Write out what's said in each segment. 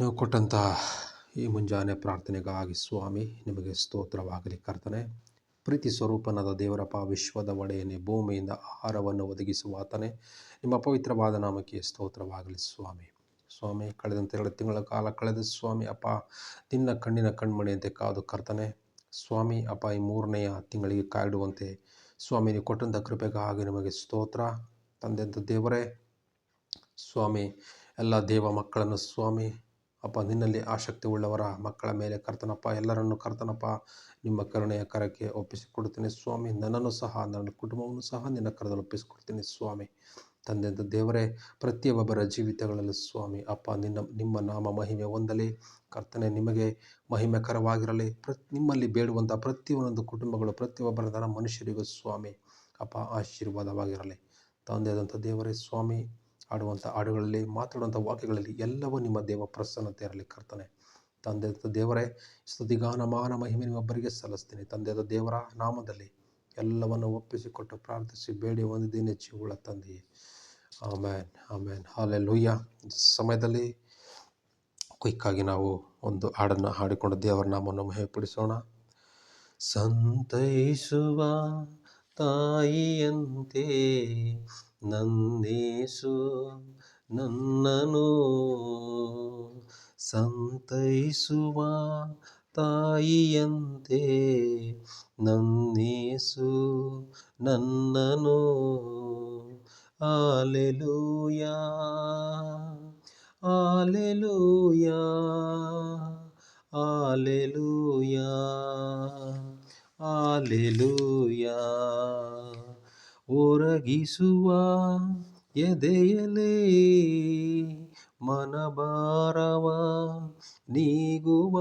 ನೀವು ಕೊಟ್ಟಂತಹ ಈ ಮುಂಜಾನೆ ಪ್ರಾರ್ಥನೆಗಾಗಿ ಸ್ವಾಮಿ, ನಿಮಗೆ ಸ್ತೋತ್ರವಾಗಲಿ ಕರ್ತನೆ. ಪ್ರೀತಿ ಸ್ವರೂಪನಾದ ದೇವರಪ್ಪ ವಿಶ್ವದ ಒಡೆಯನೇ, ಭೂಮಿಯಿಂದ ಆಹಾರವನ್ನು ಒದಗಿಸುವ ಆತನೇ. ನಿಮ್ಮ ಪವಿತ್ರವಾದ ನಾಮಕ್ಕೆ ಸ್ತೋತ್ರವಾಗಲಿ ಸ್ವಾಮಿ. ಸ್ವಾಮಿ, ಕಳೆದಂತೆ ಎರಡು ತಿಂಗಳ ಕಾಲ ಕಳೆದ ಸ್ವಾಮಿ, ಅಪ್ಪ, ನಿನ್ನ ಕಣ್ಣಿನ ಕಣ್ಮಣಿಯಂತೆ ಕಾದು ಕರ್ತನೆ. ಸ್ವಾಮಿ, ಅಪ್ಪ, ಈ ಮೂರನೆಯ ತಿಂಗಳಿಗೆ ಕಾಯಿಡುವಂತೆ ಸ್ವಾಮಿ, ನೀವು ಕೊಟ್ಟಂಥ ಕೃಪೆಗಾಗಿ ನಿಮಗೆ ಸ್ತೋತ್ರ. ತಂದೆಂಥ ದೇವರೇ, ಸ್ವಾಮಿ, ಎಲ್ಲ ದೇವ ಮಕ್ಕಳನ್ನು ಸ್ವಾಮಿ ಅಪ್ಪ, ನಿನ್ನಲ್ಲಿ ಆಸಕ್ತಿ ಉಳ್ಳವರ ಮಕ್ಕಳ ಮೇಲೆ ಕರ್ತನಪ್ಪ, ಎಲ್ಲರನ್ನು ಕರ್ತನಪ್ಪ, ನಿಮ್ಮ ಕರುಣೆಯ ಕರಕ್ಕೆ ಒಪ್ಪಿಸಿಕೊಡುತ್ತೇನೆ ಸ್ವಾಮಿ. ನನ್ನನ್ನು ಸಹ, ನನ್ನ ಕುಟುಂಬವನ್ನು ಸಹ ನಿನ್ನ ಕರದಲ್ಲಿ ಒಪ್ಪಿಸಿಕೊಡ್ತೀನಿ ಸ್ವಾಮಿ. ತಂದೆ ದೇವರೇ, ಪ್ರತಿಯೊಬ್ಬರ ಜೀವಿತಗಳಲ್ಲಿ ಸ್ವಾಮಿ, ಅಪ್ಪ, ನಿನ್ನ, ನಿಮ್ಮ ನಾಮ ಮಹಿಮೆ ಹೊಂದಲಿ. ಕರ್ತನೆ, ನಿಮಗೆ ಮಹಿಮೆಕರವಾಗಿರಲಿ. ಪ್ರ, ನಿಮ್ಮಲ್ಲಿ ಬೇಡುವಂಥ ಪ್ರತಿಯೊಂದು ಕುಟುಂಬಗಳು, ಪ್ರತಿಯೊಬ್ಬರ ನನ್ನ ಮನುಷ್ಯರಿಗೂ ಸ್ವಾಮಿ. ಅಪ್ಪ, ಆಶೀರ್ವಾದವಾಗಿರಲಿ. ತಂದೆಯಾದಂಥ ದೇವರೇ, ಸ್ವಾಮಿ ಆಡುವಂಥ ಹಾಡುಗಳಲ್ಲಿ, ಮಾತಾಡುವಂಥ ವಾಕ್ಯಗಳಲ್ಲಿ ಎಲ್ಲವೂ ನಿಮ್ಮ ದೇವ ಪ್ರಸನ್ನತೆ ಇರಲಿ ಕರ್ತನೆ. ತಂದೆ ದೇವರೇ ಸ್ತುತಿಗಾನ ಮಾನ ಮಹಿಮೆ ನಿಮ್ಮೊಬ್ಬರಿಗೆ ಸಲ್ಲಿಸ್ತೀನಿ. ತಂದೆದ ದೇವರ ನಾಮದಲ್ಲಿ ಎಲ್ಲವನ್ನು ಒಪ್ಪಿಸಿಕೊಟ್ಟು ಪ್ರಾರ್ಥಿಸಿ ಬೇಡಿ ಹೊಂದಿದ್ದೀನಿ ಜೀವುಳ ತಂದೆಯೇ. ಆಮೇನ್ ಆಮೇನ್. ಹಾಲೆ ಲೂಯ್ಯ ಸಮಯದಲ್ಲಿ ಕ್ವಿಕ್ಕಾಗಿ ನಾವು ಒಂದು ಹಾಡನ್ನು ಹಾಡಿಕೊಂಡು ದೇವರ ನಾಮವನ್ನು ಮಹಿಮೆಪಡಿಸೋಣ. ಸಂತೈಸುವ ತಾಯಿಯಂತೆ ನಂದೇಸು ನನ್ನನು ಸಂತೈಸುವ ತಾಯಿಯಂತೆ ನನ್ನೇಸು ನನ್ನನು. ಆಲೆಲೂಯ ಆಲೆಲೂಯ ಆಲೆಲೂಯ ಆಲೆಲೂಯ ಒರಗಿಸುವ ಎದೆಯಲೇ ಮನಬಾರವ ನೀಗುವ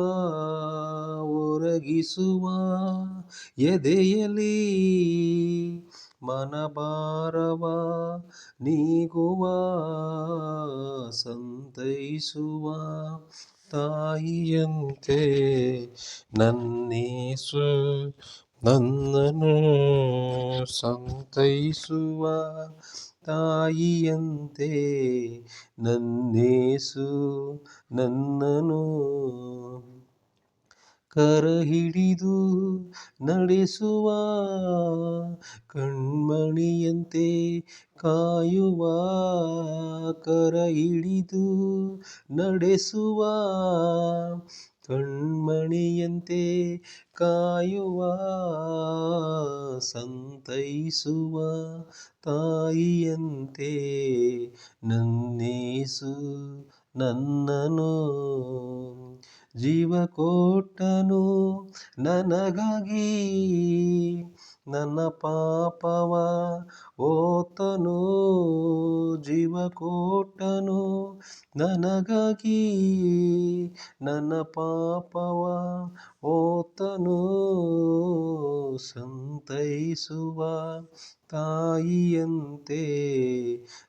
ಒರಗಿಸುವ ಎದೆಯಲಿ ಮನಬಾರವ ನೀಗುವ ಸಂತೈಸುವ ತಾಯಿಯಂತೆ ನನ್ನೇಸು ನನ್ನನು ಸಂತೈಸುವ ತಾಯಿಯಂತೆ ನನ್ನೇಸು ನನ್ನನು ಕರ ಹಿಡಿದು ನಡೆಸುವ ಕಣ್ಮಣಿಯಂತೆ ಕಾಯುವ ಕರ ಹಿಡಿದು ನಡೆಸುವ ಕಣ್ಮಣಿಯಂತೆ ಕಾಯುವ ಸಂತೈಸುವ ತಾಯಿಯಂತೆ ನನ್ನೇಸು ನನ್ನನು ಜೀವಕೋಟನು ನನಗಾಗಿ. ನನ್ನ ಪಾಪವ ಓತನು ಜೀವ ಕೊಟ್ಟನು. ನನಗಾಗಿ ನನ್ನ ಪಾಪವ ಓತನು ಸಂತೈಸುವ ತಾಯಿಯಂತೆ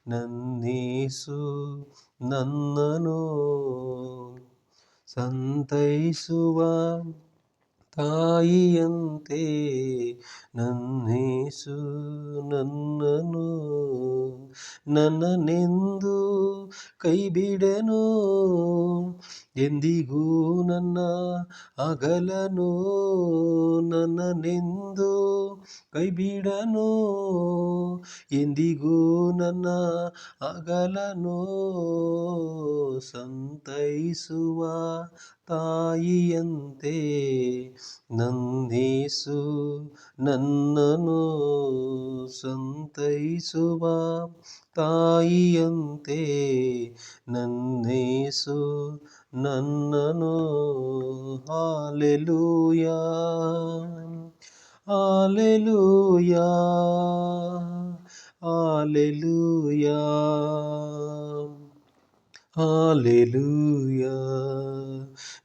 ನನ್ನೀಸು ನನ್ನನು ಸಂತೈಸುವ ತಾಯಿಯಂತೆ ನನ್ನೇಸು ನನ್ನನು ನನ್ನನೆಂದು ಕೈಬಿಡನು ಎಂದಿಗೂ ನನ್ನ ಅಗಲನು. ನನ್ನನೆಂದು ಕೈಬಿಡನು ಎಂದಿಗೂ ನನ್ನ ಅಗಲನು. ಸಂತೈಸುವ ತಾಯಿಯಂತೆ ನಂದೀಸು ನನ್ನನು ಸಂತೈಸುವ ತಾಯಿಯಂತೆ ನನ್ನೇಸು ನನ್ನನು ಹಾಲೆಲೂಯ ಹಾಲೆಲೂಯ ಹಾಲೆಲೂಯ ಹಾಲೆಲೂಯ.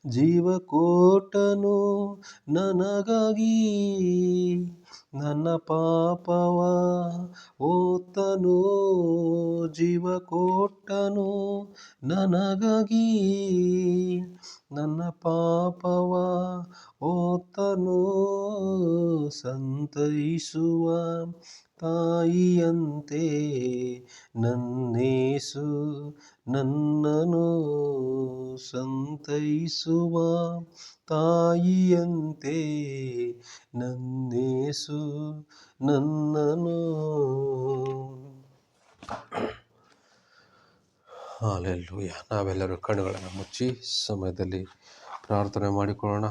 ಜೀವಕೋಟನು ನನಗಾಗಿ ನನ್ನ ಪಾಪವ ಓತನು. ಜೀವಕೋಟನು ನನಗಾಗಿ ನನ್ನ ಪಾಪವ ಓತನು ಸಂತೈಸುವ ತಾಯಿಯಂತೆ ನನ್ನೇಸು ನನ್ನನು ಸಂತೈಸುವ ತಾಯಿಯಂತೆ ನನ್ನೇಸು ನನ್ನನು ಹಾಲೆಲ್ಲೂಯ್ಯ. ನಾವೆಲ್ಲರೂ ಕಣ್ಣುಗಳನ್ನು ಮುಚ್ಚಿ ಸಮಯದಲ್ಲಿ ಪ್ರಾರ್ಥನೆ ಮಾಡಿಕೊಳ್ಳೋಣ.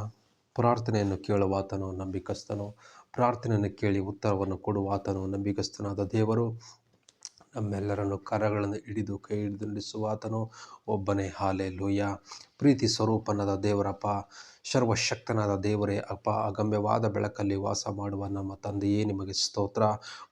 ಪ್ರಾರ್ಥನೆಯನ್ನು ಕೇಳುವ ಆತನು ನಂಬಿಕಸ್ತನು ಪ್ರಾರ್ಥನೆಯನ್ನು ಕೇಳಿ ಉತ್ತರವನ್ನು ಕೊಡುವಾತನು ನಂಬಿಕಸ್ತನಾದ ದೇವರು. ನಮ್ಮೆಲ್ಲರನ್ನು ಕರಗಳನ್ನು ಹಿಡಿದು ಕೈ ಹಿಡಿದು ನಡೆಸುವಾತನು ಒಬ್ಬನೇ. ಹಾಲೆ ಲೂಯ ಪ್ರೀತಿ ಸ್ವರೂಪನಾದ ದೇವರಪ್ಪ, ಸರ್ವಶಕ್ತನಾದ ದೇವರೇ, ಅಪ್ಪ, ಅಗಮ್ಯವಾದ ಬೆಳಕಲ್ಲಿ ವಾಸ ಮಾಡುವ ನಮ್ಮ ತಂದೆಯೇ ನಿಮಗೆ ಸ್ತೋತ್ರ.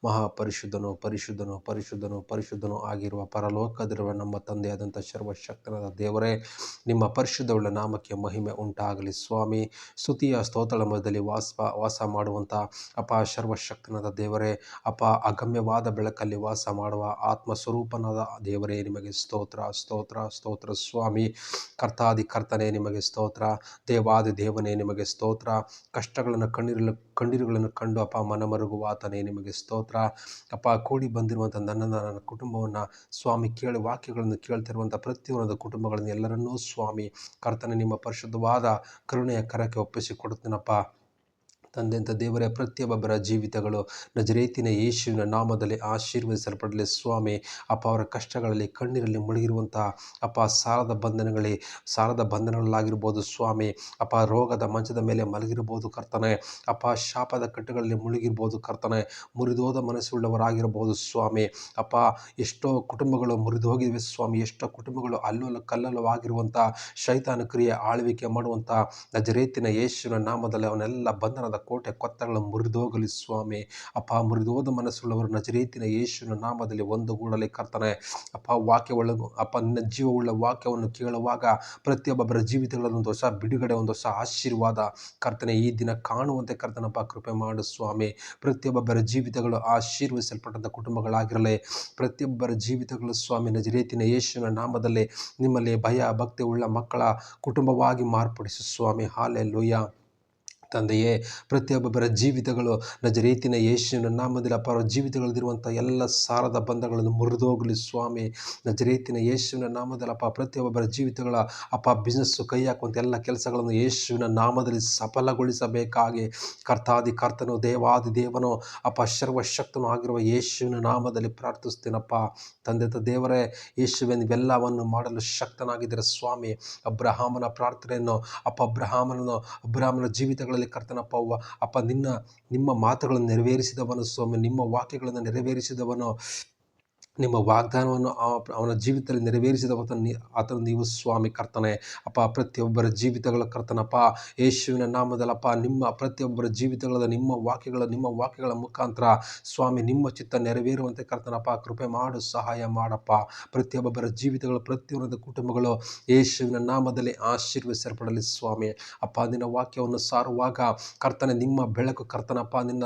ಮಹಾಪರಿಶುದ್ಧನು, ಪರಿಶುದ್ಧನು ಪರಿಶುದ್ಧನು ಪರಿಶುದ್ಧನು ಆಗಿರುವ ಪರಲೋಕದಿರುವ ನಮ್ಮ ತಂದೆಯಾದಂಥ ಸರ್ವಶಕ್ತನಾದ ದೇವರೇ, ನಿಮ್ಮ ಪರಿಶುದ್ಧವುಳ್ಳ ನಾಮಕ್ಕೆ ಮಹಿಮೆ ಉಂಟಾಗಲಿ ಸ್ವಾಮಿ. ಸ್ತುತಿಯ ಸ್ತೋತ್ರ ಮಧ್ಯದಲ್ಲಿ ವಾಸ ವಾಸ ಮಾಡುವಂಥ ಅಪ ಸರ್ವಶಕ್ತನಾದ ದೇವರೇ ಅಪ ಅಗಮ್ಯವಾದ ಬೆಳಕಲ್ಲಿ ವಾಸ ಮಾಡುವ ಆತ್ಮ ಸ್ವರೂಪನಾದ ದೇವರೇ ನಿಮಗೆ ಸ್ತೋತ್ರ ಸ್ತೋತ್ರ ಸ್ತೋತ್ರ ಸ್ವಾಮಿ. ಕರ್ತಾದಿ ಕರ್ತನೇ, ನಿಮಗೆ ಸ್ತೋತ್ರ. ದೇವಾದಿ ದೇವನೇ, ನಿಮಗೆ ಸ್ತೋತ್ರ. ಕಷ್ಟಗಳನ್ನು ಕಣ್ಣೀರಲು, ಕಣ್ಣೀರುಗಳನ್ನು ಕಂಡು ಅಪ್ಪ ಮನಮರುಗುವ ಆತನೇ, ನಿಮಗೆ ಸ್ತೋತ್ರ. ಅಪ್ಪ ಕೂಡಿ ಬಂದಿರುವಂಥ ನನ್ನ ನನ್ನ ಕುಟುಂಬವನ್ನು ಸ್ವಾಮಿ ಕೇಳಿ ವಾಕ್ಯಗಳನ್ನು ಕೇಳ್ತಿರುವಂಥ ಪ್ರತಿಯೊಂದು ಕುಟುಂಬಗಳನ್ನು ಎಲ್ಲರನ್ನೂ ಸ್ವಾಮಿ, ಕರ್ತನೆ, ನಿಮ್ಮ ಪರಿಶುದ್ಧವಾದ ಕರುಣೆಯ ಕರಕ್ಕೆ ಒಪ್ಪಿಸಿ ಕೊಡುತ್ತೇನಪ್ಪ. ತಂದೆಂಥ ದೇವರೇ ಪ್ರತಿಯೊಬ್ಬರ ಜೀವಿತಗಳು. ನಜರೇತಿನ ಯೇಸುವಿನ ನಾಮದಲ್ಲಿ ಆಶೀರ್ವದಿಸಲ್ಪಡಲಿ ಸ್ವಾಮಿ. ಅಪ್ಪ, ಅವರ ಕಷ್ಟಗಳಲ್ಲಿ, ಕಣ್ಣೀರಲ್ಲಿ ಮುಳುಗಿರುವಂತಹ ಅಪ್ಪ, ಸಾಲದ ಬಂಧನಗಳೇ, ಸಾಲದ ಬಂಧನಗಳಾಗಿರ್ಬೋದು ಸ್ವಾಮಿ. ಅಪ್ಪ, ರೋಗದ ಮಂಚದ ಮೇಲೆ ಮಲಗಿರ್ಬೋದು ಕರ್ತನೆ. ಅಪ್ಪ, ಶಾಪದ ಕಟ್ಟುಗಳಲ್ಲಿ ಮುಳುಗಿರ್ಬೋದು ಕರ್ತನೆ. ಮುರಿದೋದ ಮನಸ್ಸುಳ್ಳವರಾಗಿರ್ಬೋದು ಸ್ವಾಮಿ. ಅಪ್ಪ, ಎಷ್ಟೋ ಕುಟುಂಬಗಳು ಮುರಿದು ಹೋಗಿವೆ ಸ್ವಾಮಿ. ಎಷ್ಟೋ ಕುಟುಂಬಗಳು ಅಲ್ಲೋಲ ಕಲ್ಲಲವಾಗಿರುವಂಥ ಶೈತಾನ ಕ್ರಿಯೆ ಆಳ್ವಿಕೆ ಮಾಡುವಂಥ ನಜರೇತಿನ ಯೇಸುವಿನ ನಾಮದಲ್ಲಿ ಅವನೆಲ್ಲ ಬಂಧನದ ಕೋಟೆ ಕೊತ್ತಗಳ ಮುರಿದೋಗಲಿ ಸ್ವಾಮಿ. ಅಪ್ಪ, ಮುರಿದೋದ ಮನಸ್ಸುಳ್ಳವರು ನಜರೇತಿನ ಯೇಸುವಿನ ನಾಮದಲ್ಲಿ ಒಂದು ಗೂಡಲಿ ಕರ್ತನೆ. ಅಪ್ಪ, ವಾಕ್ಯವುಳ್ಳ, ಅಪ್ಪ, ನಿನ್ನ ಜೀವವುಳ್ಳ ವಾಕ್ಯವನ್ನು ಕೇಳುವಾಗ ಪ್ರತಿಯೊಬ್ಬೊಬ್ಬರ ಜೀವಿತಗಳಲ್ಲಿ ಒಂದು ಹೊಸ ಬಿಡುಗಡೆ, ಒಂದು ಹೊಸ ಆಶೀರ್ವಾದ ಕರ್ತನೆ, ಈ ದಿನ ಕಾಣುವಂತೆ ಕರ್ತನಪ್ಪ ಕೃಪೆ ಮಾಡು ಸ್ವಾಮಿ. ಪ್ರತಿಯೊಬ್ಬೊಬ್ಬರ ಜೀವಿತಗಳು ಆಶೀರ್ವದಿಸಲ್ಪಟ್ಟಂಥ ಕುಟುಂಬಗಳಾಗಿರಲಿ. ಪ್ರತಿಯೊಬ್ಬರ ಜೀವಿತಗಳು ಸ್ವಾಮಿ, ನಜರೇತಿನ ಯೇಸುವಿನ ನಾಮದಲ್ಲಿ ನಿಮ್ಮಲ್ಲಿ ಭಯ ಭಕ್ತಿ ಉಳ್ಳ ಮಕ್ಕಳ ಕುಟುಂಬವಾಗಿ ಮಾರ್ಪಡಿಸು ಸ್ವಾಮಿ. ಹಾಲೆ ಲೂಯ್ಯ ತಂದೆಯೇ, ಪ್ರತಿಯೊಬ್ಬೊಬ್ಬರ ಜೀವಿತಗಳು. ನಜರೇತಿನ ಯೇಸುವಿನ ನಾಮದಲ್ಲಿ ಅಪ್ಪ ಅವರ ಜೀವಿತಗಳಲ್ಲಿರುವಂಥ ಎಲ್ಲ ಸಾರದ ಬಂಧಗಳನ್ನು ಮುರಿದೋಗಲಿ ಸ್ವಾಮಿ. ನಜರೇತಿನ ಯೇಸುವಿನ ನಾಮದಲ್ಲಿ ಅಪ್ಪ, ಪ್ರತಿಯೊಬ್ಬೊಬ್ಬರ ಜೀವಿತಗಳ ಅಪ್ಪ ಬಿಸ್ನೆಸ್ಸು ಕೈ ಹಾಕುವಂಥ ಎಲ್ಲ ಕೆಲಸಗಳನ್ನು ಯೇಸುವಿನ ನಾಮದಲ್ಲಿ ಸಫಲಗೊಳಿಸಬೇಕಾಗಿ. ಕರ್ತಾದಿ ಕರ್ತನು, ದೇವಾದಿ ದೇವನು, ಅಪ್ಪ, ಸರ್ವಶಕ್ತನು ಆಗಿರುವ ಯೇಸುವಿನ ನಾಮದಲ್ಲಿ ಪ್ರಾರ್ಥಿಸ್ತೇನಪ್ಪ. ತಂದೆ ದೇವರೇ ಯೇಸುವಿನ ನೀವೆಲ್ಲವನ್ನು ಮಾಡಲು ಶಕ್ತನಾಗಿದ್ದರೆ ಸ್ವಾಮಿ. ಅಬ್ರಹಾಮನ ಪ್ರಾರ್ಥನೆಯನ್ನು, ಅಪ್ಪ ಅಬ್ರಹಾಮನನ್ನು, ಅಬ್ರಹಾಮನ ಜೀವಿತಗಳಲ್ಲಿ ಕರ್ತನಪ್ಪ ಅವ್ವ ಅಪ್ಪ ನಿನ್ನ ನಿಮ್ಮ ಮಾತುಗಳನ್ನು ನೆರವೇರಿಸಿದವನು ಸ್ವಾಮಿ ನಿಮ್ಮ ವಾಕ್ಯಗಳನ್ನು ನೆರವೇರಿಸಿದವನು. ನಿಮ್ಮ ವಾಗ್ದಾನವನ್ನು ಅವನ ಜೀವಿತದಲ್ಲಿ ನೆರವೇರಿಸಿದ ಆತನ ಆತನು ನೀವು ಸ್ವಾಮಿ ಕರ್ತನೆ. ಅಪ್ಪ, ಪ್ರತಿಯೊಬ್ಬರ ಜೀವಿತಗಳ ಕರ್ತನಪ್ಪ. ಯೇಸುವಿನ ನಾಮದಲ್ಲಪ್ಪ, ನಿಮ್ಮ ಪ್ರತಿಯೊಬ್ಬರ ಜೀವಿತಗಳ ನಿಮ್ಮ ವಾಕ್ಯಗಳ ನಿಮ್ಮ ವಾಕ್ಯಗಳ ಮುಖಾಂತರ ಸ್ವಾಮಿ ನಿಮ್ಮ ಚಿತ್ತ ನೆರವೇರುವಂತೆ ಕರ್ತನಪ್ಪ, ಕೃಪೆ ಮಾಡು, ಸಹಾಯ ಮಾಡಪ್ಪ. ಪ್ರತಿಯೊಬ್ಬರ ಜೀವಿತಗಳು, ಪ್ರತಿಯೊಂದು ಕುಟುಂಬಗಳು ಯೇಸುವಿನ ನಾಮದಲ್ಲಿ ಆಶೀರ್ವಿಸಲ್ಪಡಲಿ ಸ್ವಾಮಿ. ಅಪ್ಪ, ನಿನ್ನ ವಾಕ್ಯವನ್ನು ಸಾರುವಾಗ ಕರ್ತನೆ, ನಿಮ್ಮ ಬೆಳಕು ಕರ್ತನಪ್ಪ, ನಿನ್ನ,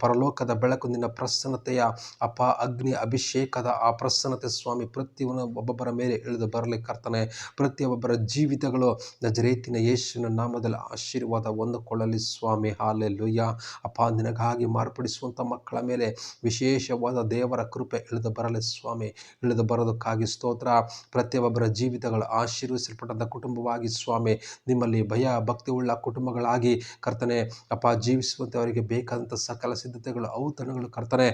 ಪರಲೋಕದ ಬೆಳಕು, ನಿನ್ನ ಪ್ರಸನ್ನತೆಯ, ಅಪ್ಪ, ಅಗ್ನಿ ಅಭಿಷೇಕ ಆ ಪ್ರಸನ್ನತೆ ಸ್ವಾಮಿ ಪ್ರತಿಯೊಂದು ಒಬ್ಬೊಬ್ಬರ ಮೇಲೆ ಇಳಿದು ಬರಲಿ ಕರ್ತನೆ. ಪ್ರತಿಯೊಬ್ಬರ ಜೀವಿತಗಳು ನಜರೇತಿನ ಯೇಸುವಿನ ನಾಮದಲ್ಲಿ ಆಶೀರ್ವಾದ ಹೊಂದಿಕೊಳ್ಳಲಿ ಸ್ವಾಮಿ. ಹಾಲೆ ಲುಯ್ಯ ಅಪ್ಪ, ನಿನಗಾಗಿ ಮಾರ್ಪಡಿಸುವಂಥ ಮಕ್ಕಳ ಮೇಲೆ ವಿಶೇಷವಾದ ದೇವರ ಕೃಪೆ ಇಳಿದು ಬರಲಿ ಸ್ವಾಮಿ. ಇಳಿದು ಬರೋದಕ್ಕಾಗಿ ಸ್ತೋತ್ರ. ಪ್ರತಿಯೊಬ್ಬರ ಜೀವಿತಗಳು ಆಶೀರ್ವಿಸಲ್ಪಟ್ಟಂಥ ಕುಟುಂಬವಾಗಿ ಸ್ವಾಮಿ. ನಿಮ್ಮಲ್ಲಿ ಭಯ ಭಕ್ತಿ ಉಳ್ಳ ಕುಟುಂಬಗಳಾಗಿ ಕರ್ತನೆ. ಅಪ್ಪ, ಜೀವಿಸುವಂತೆ ಅವರಿಗೆ ಬೇಕಾದಂಥ ಸಕಲ ಸಿದ್ಧತೆಗಳು, ಔತಣಗಳು ಕರ್ತನೆ.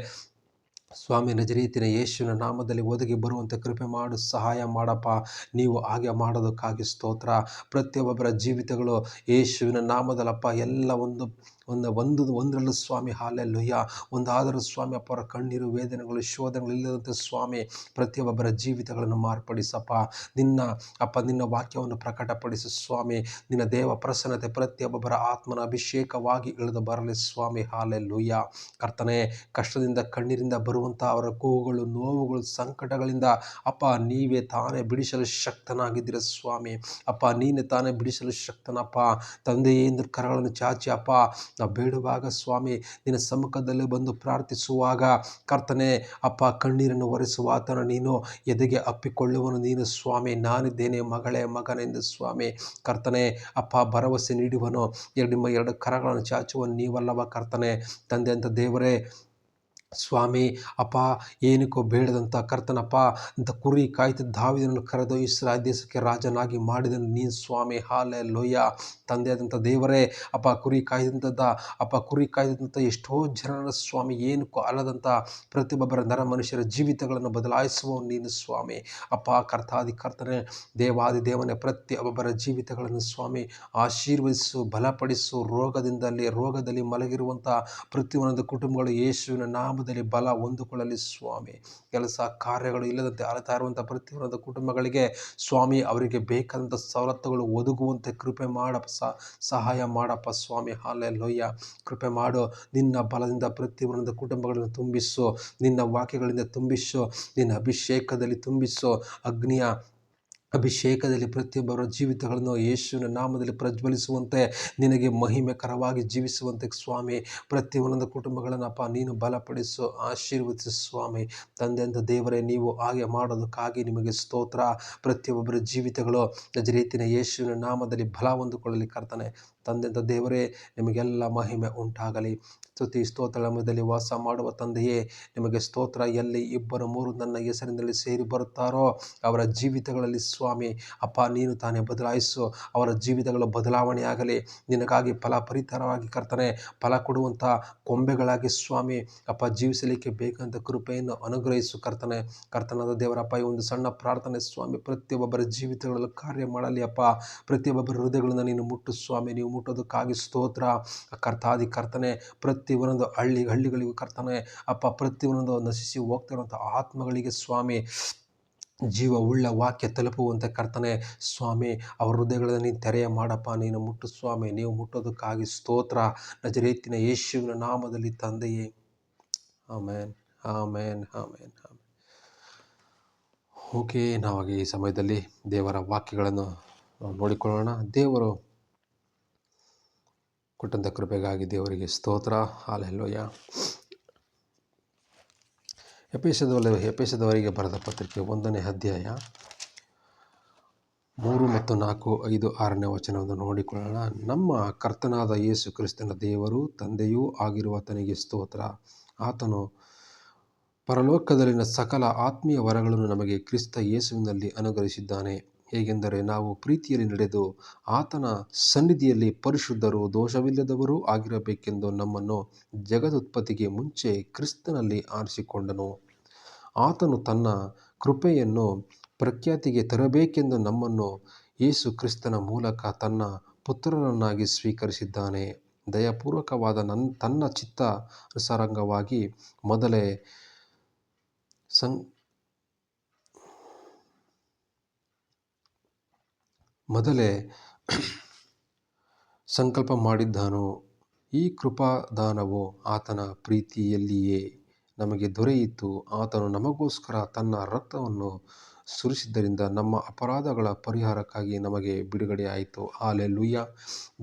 ಸ್ವಾಮಿ ನಜರೀತಿನ ಯೇಸುವಿನ ನಾಮದಲ್ಲಿ ಒದಗಿ ಬರುವಂತೆ ಕೃಪೆ ಮಾಡು, ಸಹಾಯ ಮಾಡಪ್ಪ. ನೀವು ಹಾಗೆ ಮಾಡೋದಕ್ಕಾಗಿ ಸ್ತೋತ್ರ. ಪ್ರತಿಯೊಬ್ಬೊಬ್ಬರ ಜೀವಿತಗಳು ಯೇಸುವಿನ ನಾಮದಲ್ಲಪ್ಪ. ಎಲ್ಲ ಒಂದು ಒಂದು ಒಂದು, ಒಂದರಲ್ಲೂ ಸ್ವಾಮಿ ಹಾಲೆಲ್ಲುಯ್ಯ ಒಂದಾದರೂ ಸ್ವಾಮಿ ಅಪ್ಪರ ಅವರ ಕಣ್ಣೀರು, ವೇದನೆಗಳು, ಶೋಧನೆಗಳು ಇಲ್ಲದಂತೆ ಸ್ವಾಮಿ, ಪ್ರತಿಯೊಬ್ಬರ ಜೀವಿತಗಳನ್ನು ಮಾರ್ಪಡಿಸಪ್ಪ. ನಿನ್ನ, ಅಪ್ಪ, ನಿನ್ನ ವಾಕ್ಯವನ್ನು ಪ್ರಕಟಪಡಿಸು ಸ್ವಾಮಿ. ನಿನ್ನ ದೇವ ಪ್ರಸನ್ನತೆ ಪ್ರತಿಯೊಬ್ಬೊಬ್ಬರ ಆತ್ಮನ ಅಭಿಷೇಕವಾಗಿ ಇಳಿದು ಬರಲಿ ಸ್ವಾಮಿ. ಹಾಲೆಲ್ಲುಯ್ಯ ಕರ್ತನೆ, ಕಷ್ಟದಿಂದ, ಕಣ್ಣೀರಿಂದ ಬರುವಂಥ ಅವರ ಕೂಗುಗಳು ನೋವುಗಳು, ಸಂಕಟಗಳಿಂದ, ಅಪ್ಪ, ನೀವೇ ತಾನೇ ಬಿಡಿಸಲು ಶಕ್ತನಾಗಿದ್ದೀರ ಸ್ವಾಮಿ. ಅಪ್ಪ, ನೀನೇ ತಾನೇ ಬಿಡಿಸಲು ಶಕ್ತನಪ್ಪ. ತಂದೆಯಿಂದ ಕರಗಳನ್ನು ಚಾಚಿ, ಅಪ್ಪ ನಾವು ಬೇಡುವಾಗ ಸ್ವಾಮಿ, ನಿನ್ನ ಸಮ್ಮುಖದಲ್ಲಿ ಬಂದು ಪ್ರಾರ್ಥಿಸುವಾಗ ಕರ್ತನೆ, ಅಪ್ಪ, ಕಣ್ಣೀರನ್ನು ಒರೆಸುವ ಆತನ ನೀನು ಎದೆಗೆ ಅಪ್ಪಿಕೊಳ್ಳುವನು ನೀನು ಸ್ವಾಮಿ. ನಾನಿದ್ದೇನೆ ಮಗಳೇ, ಮಗನೆಂದು ಸ್ವಾಮಿ. ಕರ್ತನೆ, ಅಪ್ಪ, ಭರವಸೆ ನೀಡುವನು. ಎರಡು ನಿಮ್ಮ ಎರಡು ಕರಗಳನ್ನು ಚಾಚುವ ನೀವಲ್ಲವ ಕರ್ತನೆ. ತಂದೆ ಅಂತ ದೇವರೇ ಸ್ವಾಮಿ, ಅಪ್ಪ, ಏನಕ್ಕೋ ಬೇಡದಂಥ ಕರ್ತನಪ್ಪ, ಅಂತ ಕುರಿ ಕಾಯ್ತಿದ್ದ ದಾವಿದನನ್ನು ಕರೆದು ಇಸ್ರಾಯೇಲ್ ದೇಶಕ್ಕೆ ರಾಜನಾಗಿ ಮಾಡಿದನು. ನೀನು ಸ್ವಾಮಿ ಹಾಲೆ ಲೋಯ್ಯ ತಂದೆಯಾದಂಥ ದೇವರೇ, ಅಪ್ಪ, ಕುರಿ ಕಾಯ್ದಂಥದ್ದ ಅಪ್ಪ, ಕುರಿ ಕಾಯ್ದಂಥ ಎಷ್ಟೋ ಜನರ ಸ್ವಾಮಿ, ಏನಕ್ಕೋ ಅಲ್ಲದಂಥ ಪ್ರತಿಯೊಬ್ಬರ ನರ ಮನುಷ್ಯರ ಜೀವಿತಗಳನ್ನು ಬದಲಾಯಿಸುವ ನೀನು ಸ್ವಾಮಿ. ಅಪ್ಪ, ಕರ್ತಾದಿ ಕರ್ತನೆ, ದೇವಾದಿ ದೇವನೇ, ಪ್ರತಿಯೊಬ್ಬರ ಜೀವಿತಗಳನ್ನು ಸ್ವಾಮಿ, ಆಶೀರ್ವದಿಸು, ಬಲಪಡಿಸು. ರೋಗದಿಂದಲೇ, ರೋಗದಲ್ಲಿ ಮಲಗಿರುವಂಥ ಪ್ರತಿಯೊಂದು ಕುಟುಂಬಗಳು ಯೇಸುವಿನ ನಾಮದಲ್ಲಿ ಬಲ ಹೊಂದಿಕೊಳ್ಳಲಿ ಸ್ವಾಮಿ. ಕೆಲಸ ಕಾರ್ಯಗಳು ಇಲ್ಲದಂತೆ ಅಳತಾ ಇರುವಂಥ ಪ್ರತಿಯೊಂದು ಕುಟುಂಬಗಳಿಗೆ ಸ್ವಾಮಿ ಅವರಿಗೆ ಬೇಕಾದಂಥ ಸವಲತ್ತುಗಳು ಒದಗುವಂತೆ ಕೃಪೆ ಮಾಡಪ್ಪ ಸಹಾಯ ಮಾಡಪ್ಪ ಸ್ವಾಮಿ. ಹಾಲೆ ಲೊಯ್ಯ ಕೃಪೆ ಮಾಡು. ನಿನ್ನ ಬಲದಿಂದ ಪ್ರತಿಯೊಂದು ಕುಟುಂಬಗಳನ್ನು ತುಂಬಿಸು. ನಿನ್ನ ವಾಕ್ಯಗಳಿಂದ ತುಂಬಿಸು. ನಿನ್ನ ಅಭಿಷೇಕದಲ್ಲಿ ತುಂಬಿಸು. ಅಗ್ನಿಯ ಅಭಿಷೇಕದಲ್ಲಿ ಪ್ರತಿಯೊಬ್ಬರ ಜೀವಿತಗಳನ್ನು ಯೇಸುವಿನ ನಾಮದಲ್ಲಿ ಪ್ರಜ್ವಲಿಸುವಂತೆ, ನಿನಗೆ ಮಹಿಮೆಕರವಾಗಿ ಜೀವಿಸುವಂತೆ ಸ್ವಾಮಿ, ಪ್ರತಿಯೊಂದು ಕುಟುಂಬಗಳನ್ನಪ್ಪ ನೀನು ಬಲಪಡಿಸು, ಆಶೀರ್ವದಿಸು ಸ್ವಾಮಿ. ತಂದೆಂದ ದೇವರೇ, ನೀವು ಹಾಗೆ ಮಾಡೋದಕ್ಕಾಗಿ ನಿಮಗೆ ಸ್ತೋತ್ರ. ಪ್ರತಿಯೊಬ್ಬರ ಜೀವಿತಗಳು ನಜರೀತಿನ ಯೇಸುವಿನ ನಾಮದಲ್ಲಿ ಬಲ ಹೊಂದಿಕೊಳ್ಳಲಿ ಕರ್ತನೆ. ತಂದೆಯಿಂದ ದೇವರೇ, ನಿಮಗೆಲ್ಲ ಮಹಿಮೆ ಉಂಟಾಗಲಿ. ಸ್ತುತಿ ಸ್ತೋತ್ರ ನಮ್ಮದಲ್ಲಿ ವಾಸ ಮಾಡುವ ತಂದೆಯೇ, ನಿಮಗೆ ಸ್ತೋತ್ರ ಎಲ್ಲಿ ಇಬ್ಬರು ಮೂರು ನನ್ನ ಹೆಸರಿನಲ್ಲಿ ಸೇರಿ ಬರುತ್ತಾರೋ ಅವರ ಜೀವಿತಗಳಲ್ಲಿ ಸ್ವಾಮಿ, ಅಪ್ಪ ನೀನು ತಾನೇ ಬದಲಾಯಿಸು, ಅವರ ಜೀವಿತಗಳು ಬದಲಾವಣೆಯಾಗಲಿ ನಿನಗಾಗಿ ಫಲಪರಿತರವಾಗಿ ಕರ್ತನೆ, ಫಲ ಕೊಡುವಂಥ ಕೊಂಬೆಗಳಾಗಿ ಸ್ವಾಮಿ, ಅಪ್ಪ ಜೀವಿಸಲಿಕ್ಕೆ ಬೇಕಂತ ಕೃಪೆಯನ್ನು ಅನುಗ್ರಹಿಸು ಕರ್ತನೆ, ಕರ್ತನಾದ ದೇವರಪ್ಪ, ಈ ಒಂದು ಸಣ್ಣ ಪ್ರಾರ್ಥನೆ ಸ್ವಾಮಿ, ಪ್ರತಿಯೊಬ್ಬರ ಜೀವಿತಗಳಲ್ಲಿ ಕಾರ್ಯ ಮಾಡಲಿ ಅಪ್ಪ, ಪ್ರತಿಯೊಬ್ಬರ ಹೃದಯಗಳನ್ನು ನೀನು ಮುಟ್ಟು ಸ್ವಾಮಿ, ನೀವು ಮುಟ್ಟೋದಕ್ಕಾಗಿ ಸ್ತೋತ್ರ, ಕರ್ತಾದಿ ಕರ್ತನೆ ಪ್ರತಿಯೊಂದೊಂದು ಹಳ್ಳಿ ಹಳ್ಳಿಗಳಿಗೂ ಕರ್ತಾನೆ, ಅಪ್ಪ ಪ್ರತಿಯೊಂದು ನಶಿಸಿ ಹೋಗ್ತಿರುವಂಥ ಆತ್ಮಗಳಿಗೆ ಸ್ವಾಮಿ, ಜೀವ ಉಳ್ಳ ವಾಕ್ಯ ತಲುಪುವಂತೆ ಕರ್ತನೆ, ಸ್ವಾಮಿ, ಅವರ ಹೃದಯಗಳನ್ನು ನೀನು ತೆರೆಯ ಮಾಡಪ್ಪ, ನೀನು ಮುಟ್ಟು ಸ್ವಾಮಿ, ನೀವು ಮುಟ್ಟೋದಕ್ಕಾಗಿ ಸ್ತೋತ್ರ, ನಜರೇತಿನ ಯೇಸುವಿನ ನಾಮದಲ್ಲಿ ತಂದೆಯೇ. ಆಮೇನ್ ಆಮೇನ್ ಆಮೇನ್ ಆಮೇನ್. ಓಕೆ ನಾವಾಗಿ ಈ ಸಮಯದಲ್ಲಿ ದೇವರ ವಾಕ್ಯಗಳನ್ನು ನೋಡಿಕೊಳ್ಳೋಣ. ದೇವರು ಕೊಟ್ಟಂಥ ಕೃಪೆಗಾಗಿ ದೇವರಿಗೆ ಸ್ತೋತ್ರ. ಹಾಲೆಲ್ಲೋಯ ಎಪೇಸದವಲ್ಲ ಎಪೇಸದವರಿಗೆ ಬರೆದ ಪತ್ರಿಕೆ ಒಂದನೇ ಅಧ್ಯಾಯ ಮೂರು ಮತ್ತು ನಾಲ್ಕು, ಐದು, ಆರನೇ ವಚನವನ್ನು ನೋಡಿಕೊಳ್ಳೋಣ. ನಮ್ಮ ಕರ್ತನಾದ ಯೇಸು ಕ್ರಿಸ್ತನ ದೇವರು, ತಂದೆಯೂ ಆಗಿರುವ ತನಗೆ ಸ್ತೋತ್ರ. ಆತನು ಪರಲೋಕದಲ್ಲಿನ ಸಕಲ ಆತ್ಮೀಯ ವರಗಳನ್ನು ನಮಗೆ ಕ್ರಿಸ್ತ ಯೇಸುವಿನಲ್ಲಿ ಅನುಗ್ರಹಿಸಿದ್ದಾನೆ. ಹೇಗೆಂದರೆ ನಾವು ಪ್ರೀತಿಯಲ್ಲಿ ನಡೆದು ಆತನ ಸನ್ನಿಧಿಯಲ್ಲಿ ಪರಿಶುದ್ಧರು ದೋಷವಿಲ್ಲದವರೂ ಆಗಿರಬೇಕೆಂದು ನಮ್ಮನ್ನು ಜಗದುತ್ಪತ್ತಿಗೆ ಮುಂಚೆ ಕ್ರಿಸ್ತನಲ್ಲಿ ಆರಿಸಿಕೊಂಡನು. ಆತನು ತನ್ನ ಕೃಪೆಯನ್ನು ಪ್ರಖ್ಯಾತಿಗೆ ತರಬೇಕೆಂದು ನಮ್ಮನ್ನು ಯೇಸು ಕ್ರಿಸ್ತನ ಮೂಲಕ ತನ್ನ ಪುತ್ರರನ್ನಾಗಿ ಸ್ವೀಕರಿಸಿದ್ದಾನೆ. ದಯಪೂರ್ವಕವಾದ ನನ್, ತನ್ನ ಚಿತ್ತ ಸರಂಗವಾಗಿ ಮೊದಲೇ ಸಂ ಮೊದಲೇ ಸಂಕಲ್ಪ ಮಾಡಿದ್ದಾನೋ, ಈ ಕೃಪಾದಾನವು ಆತನ ಪ್ರೀತಿಯಲ್ಲಿಯೇ ನಮಗೆ ದೊರೆಯಿತು. ಆತನು ನಮಗೋಸ್ಕರ ತನ್ನ ರಕ್ತವನ್ನು ಸುರಿಸಿದ್ದರಿಂದ ನಮ್ಮ ಅಪರಾಧಗಳ ಪರಿಹಾರಕ್ಕಾಗಿ ನಮಗೆ ಬಿಡುಗಡೆಯಾಯಿತು ಹಾಲೆಲೂಯ್ಯ